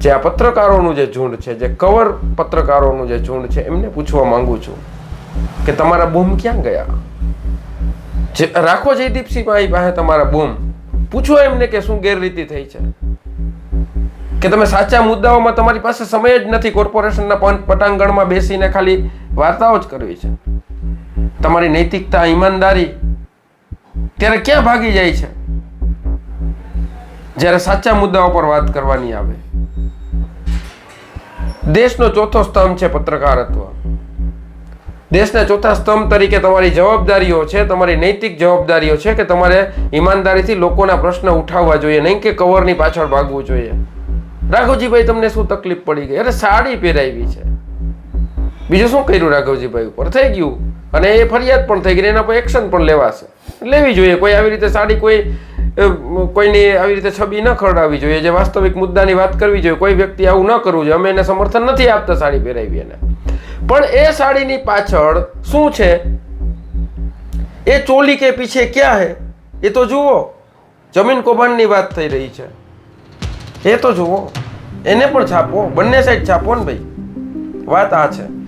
જે આ પત્રકારોનું જે ઝુંડ છે, જે કવર પત્રકારોનું જે ઝુંડ છે, એમને પૂછવા માંગુ છું કે તમારા બૂમ ક્યાં ગયા? રાખો જયદીપસિંહ ભાઈ પાસે તમારા બૂમ. પૂછો એમને કે શું ગેરરીતિ થઈ છે. કે તમે સાચા મુદ્દાઓમાં તમારી પાસે સમય જ નથી કોર્પોરેશનના પટાંગણમાં બેસીને ખાલી વાર્તાઓ જ કરવી છે. તમારી નૈતિકતા, ઈમાનદારી ત્યારે ક્યાં ભાગી જાય છે? જ્યારે સાચા મુદ્દાઓ પર વાત કરવાની આવે. દેશનો ચોથો સ્તંભ છે પત્રકારત્વ. દેશના ચોથા સ્તંભ તરીકે તમારી જવાબદારીઓ છે, તમારી નૈતિક જવાબદારીઓ છે કે તમારે ઈમાનદારીથી લોકોના પ્રશ્ન ઉઠાવવા જોઈએ, નહીં કે કવરની પાછળ ભાગવું જોઈએ. રાઘવજીભાઈ, તમને શું તકલીફ પડી ગઈ? અરે સાડી પહેરાવી છે. બીજું શું કર્યું રાઘવજીભાઈ ઉપર? થઈ ગયું. અને એ ફરિયાદ પણ થઈ ગઈ એના પર એક્શન પણ લેવાશે. લેવી જોઈએ. કોઈ આવી રીતે સાડી કોઈ કોઈની આવી રીતે છબી ન ખરડાવવી જોઈએ. જે વાસ્તવિક મુદ્દાની વાત કરવી જોઈએ. કોઈ વ્યક્તિ આવું ન કરવું જોઈએ. અમે એને સમર્થન નથી આપતા સાડી પહેરાવી એને. પણ એ સાડીની પાછળ શું છે? એ ચોલી કે પીછે ક્યાં હે? એ તો જુઓ. જમીન કૌભાંડની વાત થઈ રહી છે. એ તો જુઓ. એને પણ છાપો. બંને સાઈડ છાપો ને ભાઈ. વાત આ છે.